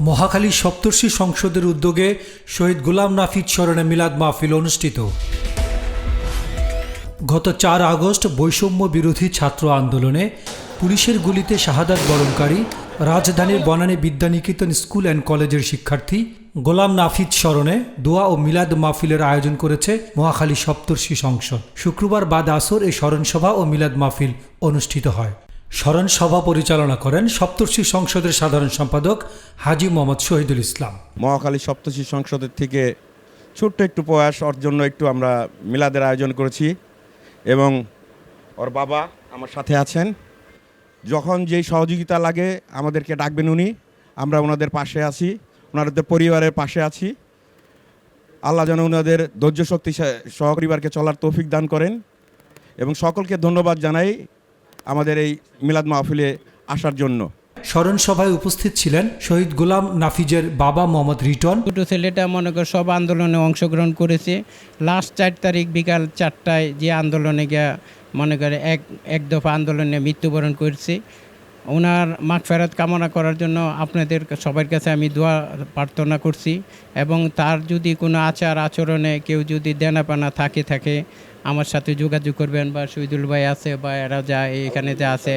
মহাখালী সপ্তর্ষি সংসদের উদ্যোগে শহীদ গোলাম নাফিদ স্মরণে মিলাদ মাহফিল অনুষ্ঠিত। গত চার আগস্ট বৈষম্য বিরোধী ছাত্র আন্দোলনে পুলিশের গুলিতে শাহাদাত বরণকারী, রাজধানীর বনানী বিদ্যানিকেতন স্কুল অ্যান্ড কলেজের শিক্ষার্থী গোলাম নাফিদ স্মরণে দোয়া ও মিলাদ মাহফিলের আয়োজন করেছে মহাখালী সপ্তর্ষি সংসদ। শুক্রবার বাদ আসর এই স্মরণসভা ও মিলাদ মাহফিল অনুষ্ঠিত হয়। স্মরণ সভা পরিচালনা করেন সপ্তর্ষি সংসদের সাধারণ সম্পাদক হাজি মোহাম্মদ শহীদুল ইসলাম। মহাকালী সপ্তর্ষি সংসদের থেকে ছোট্ট একটু প্রয়াস ওর জন্য একটু আমরা মিলাদের আয়োজন করেছি এবং ওর বাবা আমার সাথে আছেন। যখন যেই সহযোগিতা লাগে আমাদেরকে ডাকবেন উনি, আমরা ওনাদের পাশে আছি, ওনাদের পরিবারের পাশে আছি। আল্লাহ যেন ওনাদের ধৈর্য শক্তি সহ- সহপরিবারকে চলার তৌফিক দান করেন এবং সকলকে ধন্যবাদ জানাই। আমাদের এই মিলাদ মাহফিলে আসার জন্য। স্মরণ সভায় উপস্থিত ছিলেন শহীদ গোলাম নাফিজের বাবা মোহাম্মদ রিটন। দুটো ছেলেটা মনে কর সব আন্দোলনে অংশগ্রহণ করেছে। লাস্ট চার তারিখ বিকাল চারটায় যে আন্দোলনে গিয়া মনে করে এক এক দফা আন্দোলনে মৃত্যুবরণ করেছে। ওনার মাঠ ফেরত কামনা করার জন্য আপনাদের সবার কাছে আমি দোয়া প্রার্থনা করছি এবং তার যদি কোনো আচার আচরণে কেউ যদি দেনাপানা থাকে থাকে, আমার সাথে যোগাযোগ করবেন বা শহীদুল ভাই আছে বা এরা যা এখানে যা আছে,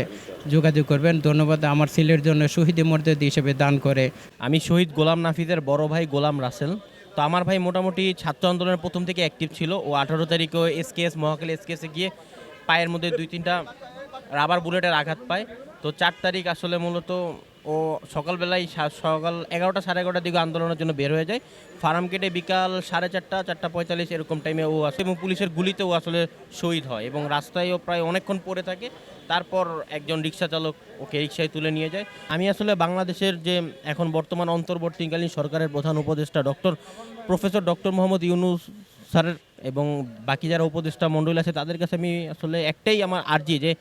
যোগাযোগ করবেন। ধন্যবাদ আমার ছেলের জন্য শহীদ মর্যাদা হিসেবে দান করে। আমি শহীদ গোলাম নাফিজের বড় ভাই গোলাম রাসেল। তো আমার ভাই মোটামুটি ছাত্র আন্দোলনের প্রথম থেকে অ্যাক্টিভ ছিল। ও আঠারো তারিখে এসকেএস, মহাকালী এসকেএসে গিয়ে পায়ের মধ্যে দুই তিনটা রাবার বুলেটের আঘাত পায়। তো চার তারিখ আসলে মূলত ও সকালবেলায় সকাল এগারোটা সাড়ে এগারোটার দিকে আন্দোলনের জন্য বের হয়ে যায়। ফার্ম কেটে বিকাল সাড়ে চারটা চারটা পঁয়তাল্লিশ এরকম টাইমে ও আসে এবং পুলিশের গুলিতে ও আসলে শহীদ হয় এবং রাস্তায় ও প্রায় অনেকক্ষণ পড়ে থাকে। তারপর একজন রিক্সা চালক ওকে রিক্সায় তুলে নিয়ে যায়। আমি আসলে বাংলাদেশের যে এখন বর্তমান অন্তর্বর্তীকালীন সরকারের প্রধান উপদেষ্টা doctor, professor doctor Mohammad Yunus স্যারের এবং বাকি যারা উপদেষ্টা মণ্ডলী আছে তাদের কাছে আমি আসলে একটাই আমার আর্জি যে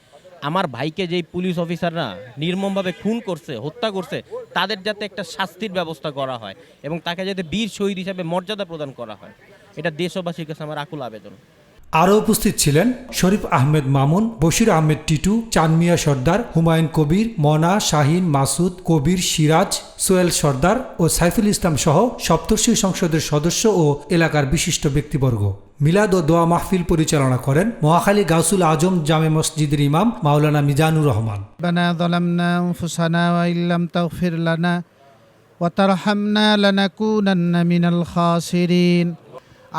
আমার ভাইকে যেই পুলিশ অফিসাররা নির্মমভাবে খুন করছে, হত্যা করছে, তাদের যাতে একটা শাস্তির ব্যবস্থা করা হয় এবং তাকে যাতে বীর শহীদ হিসাবে মর্যাদা প্রদান করা হয়। এটা দেশবাসীর কাছে আমার আকুল আবেদন। আরও উপস্থিত ছিলেন শরীফ আহমেদ মামুন বশির আহমেদ টিটু চানমিয়া সর্দার হুমায়ুন কবির মনা শাহিন মাসুদ কবির সিরাজ সোয়েল সর্দার ও সাইফুল ইসলাম সহ সপ্তর্ষি সংসদের সদস্য ও এলাকার বিশিষ্ট ব্যক্তিবর্গ মিলাদ ও দোয়া মাহফিল পরিচালনা করেন মহাখালী গাউসুল আজম জামে মসজিদের ইমাম মাওলানা মিজানুর রহমান ربنا ظلمنا أنفسنا وإن لم تغفر لنا وترحمنا لنكونن من الخاسرين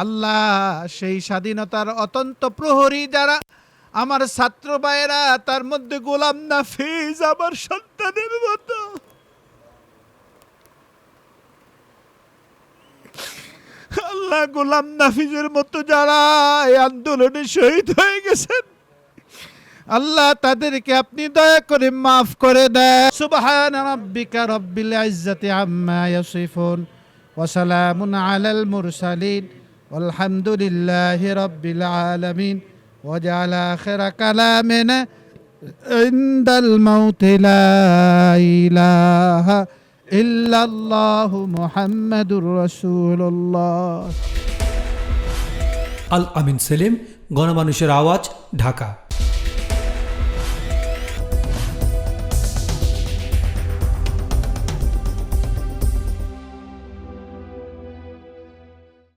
আল্লাহ সেই স্বাধীনতার অতন্ত প্রহরী যারা, আমার ছাত্র ভাইয়েরা, তার মধ্যে গোলাম নাফিজ আমার সন্তানের মতো। আল্লাহ গোলাম নাফিজের মতো যারা আন্দোলনে শহীদ হয়ে গেছেন, আল্লাহ তাদেরকে আপনি দয়া করে মাফ করে দেন। সুবহান রাব্বিকা রব্বিল ইজ্জাতি আম্মা ইয়াসিফুন, ওয়া সালামুন আলাল মুরসালিন। walhamdulillahi rabbil alamin وجعل آخر كلامنا عند الموت لا إله إلا الله محمد رسول الله আল আমিন সেলিম গণমানুষের আওয়াজ ঢাকা